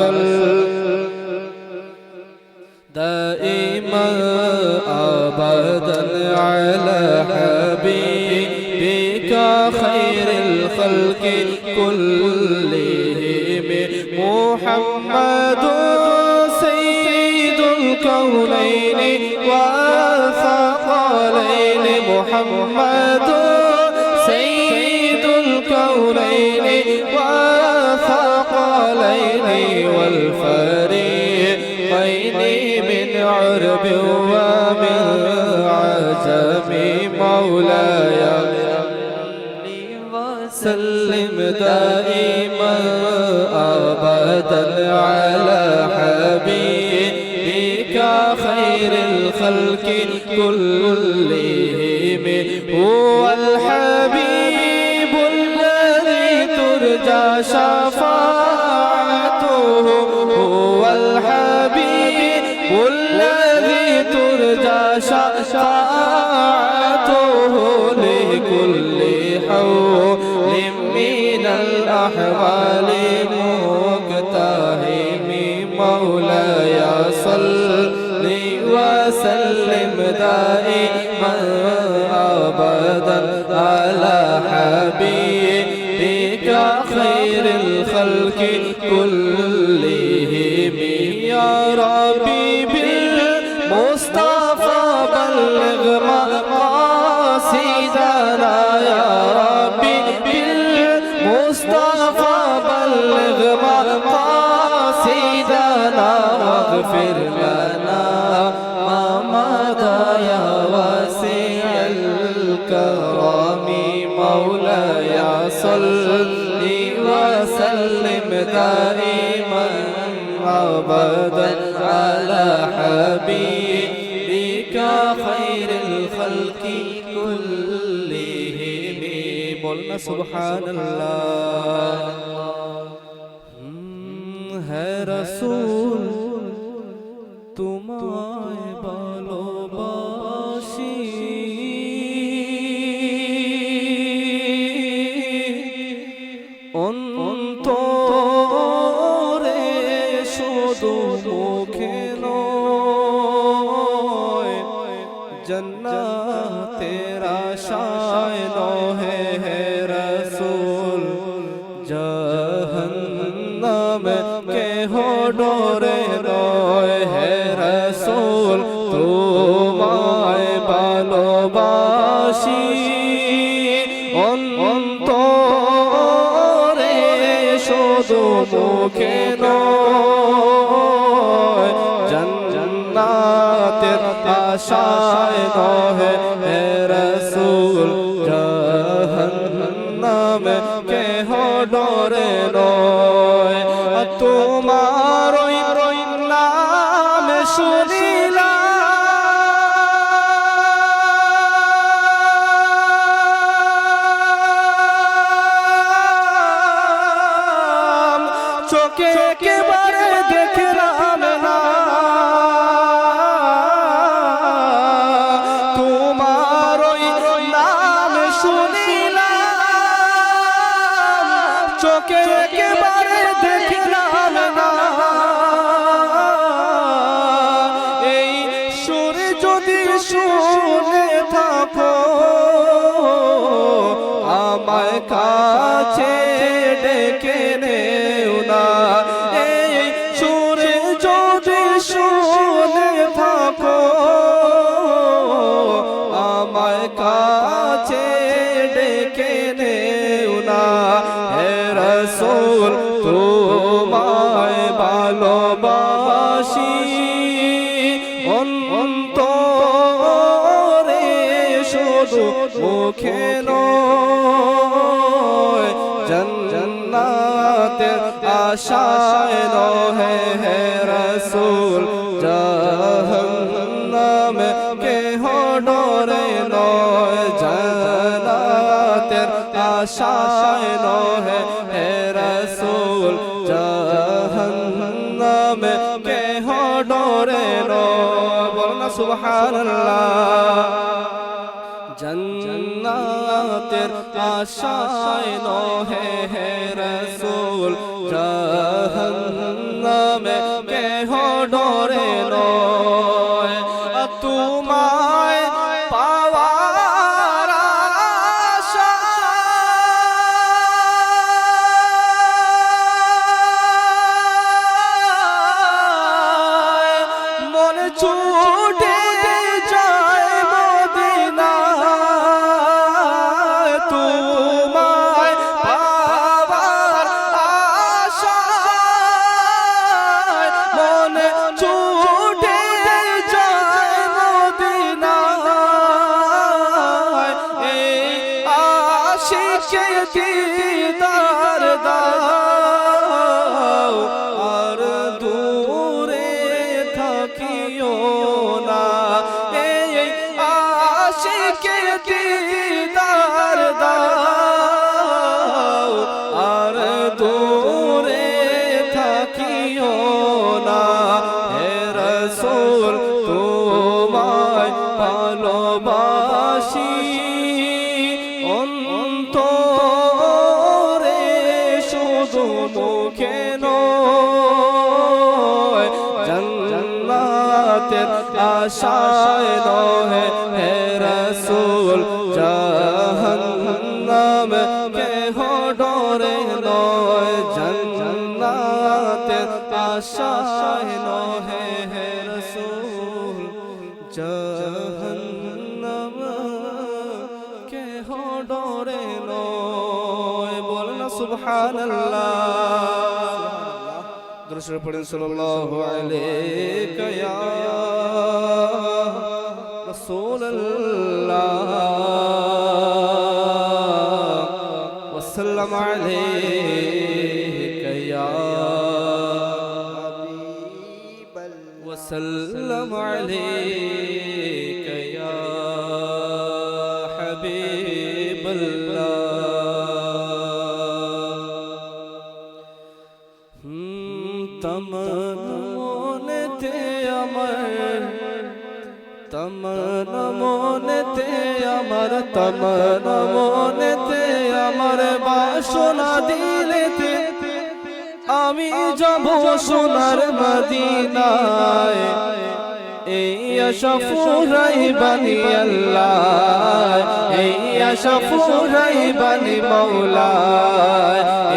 وصل دائما أبدا على حبيبك خير الخلق. والفريقين من عرب ومن عجم مولاي. وسلم دائما أبدا على حبيبك. خير الخلق كلهم هو الحبيب الذي ترجى شفاعته ترجى شفاعته لكل حول من الأحوال مقتهم مولاي صل وسلم دائما أبدا على حبيبك خير الخلق كلهم يا ربي. العطايا واسع الكرام. مولاي صل وسلم دائما أبدا على حبيبك خير الخلق كلهم. قلنا سبحان الله. है رسول ডরে রয় হে রসুল, তোমায় ভালোবাসি। অন্তরে শুধু মুখে নয়, জন্নাতের আশায় নহে হে রসুল, জহন্নাম কেহ ডরে নয়। তোমার চোখে একেবারে অন্তরে শুধু মুখে নয় জন্নাতের আশায় নহে হে রসুল, জাহান্নাম কেহ ডরে নয়, জান্নাতের আশায় নহে হে রসুল, জাহান্নাম কেহ ডরে নয়। সুবহানাল্লাহ। জন্নাত জান্নাতের আশায় নহে হে রসুল। জাহান্নামে কেহ ডরে নয় জান্নাতের আশায় নহে হে রসুল, জাহান্নাম কেহ ডরে নয়। বল না সুবহানাল্লাহ। দরুদ পড়েন সাল্লাল্লাহু আলাইহি हबीब तमन मोन ते अमर तमन मोन ते अमर तमन मोन ते अमर बासना दिले ते আমি যাব সোনার মদিনায় এই আশা ফুরাই বানি আল্লাহ, এই আশা ফুরাই বানি মৌলা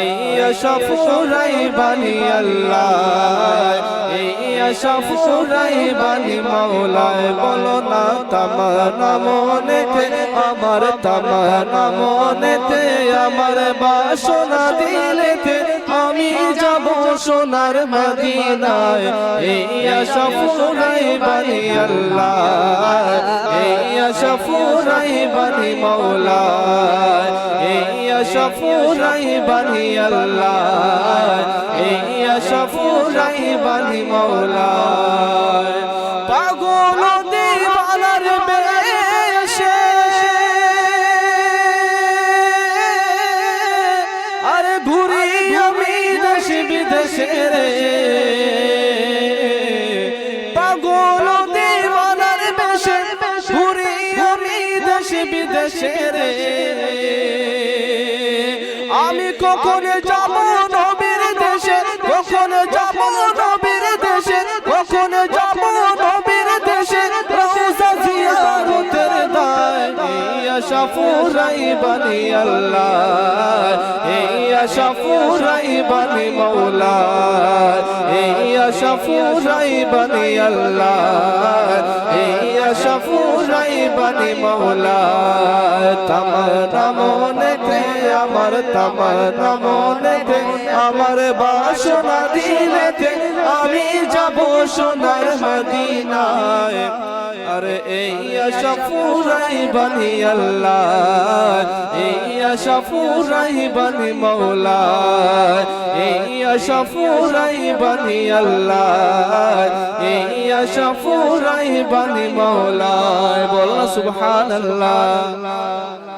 এই আশা ফুরাই বানি আল্লাহ, এই আশা ফুরাই বানি মৌলায় বলো না তামানা মনেতে, আমার তামানা মনেতে, আমার বাসনা দিলেতে আমি যাব সোনার মদিনায়। এই আশা ফুরাই বানি আল্লাহ। এই আশা ফুরাই বানি মৌলা এই আশা ফুরাই বানি আল্লাহ। এই আশা ফুরাই বানি মৌলা পাগল দেওয়ানার বেশে ঘুরি আমি দেশে বিদেশে রে। আমি কখন যাব ফুরাই বানি আল্লাহ। এই আশা বানি মৌলা। এই আশা বানি আল্লাহ। এই আশা বানি মৌলা। তামানা মনেতে, আমার তামানা মনেতে, আমার বাসনা দিলেতে আমি যাব সোনার মদিনায়। আরে এই আশা ফুরাই বানি আল্লাহ। এই আশা ফুরাই বানি মৌলা এই আশা ফুরাই বানি আল্লাহ। এই আশা ফুরাই বানি মৌলা বল সুবহানাল্লাহ।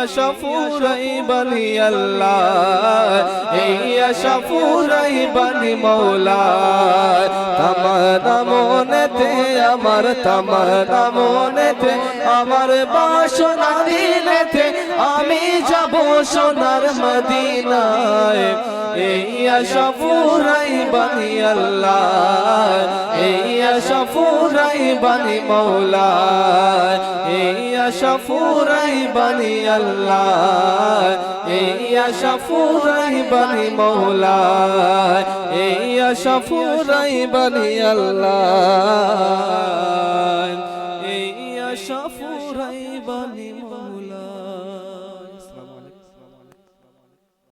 এই আশা ফুরাই বলি আল্লাহ, এই আশা ফুরাই বলি মৌলা। তামানা মনেতে, আমার তামানা মনেতে, আমার বাসনা দিলেতে আমি যাব সোনার মদিনায়। এই আশা ফুরাই বানি আল্লাহ, এই আশা ফুরাই বানি মৌলা। আশা ফুরাই বানি আল্লাহ এই আশা ফুরাই বানি মৌলা এই আশা ফুরাই বানি আল্লাহ।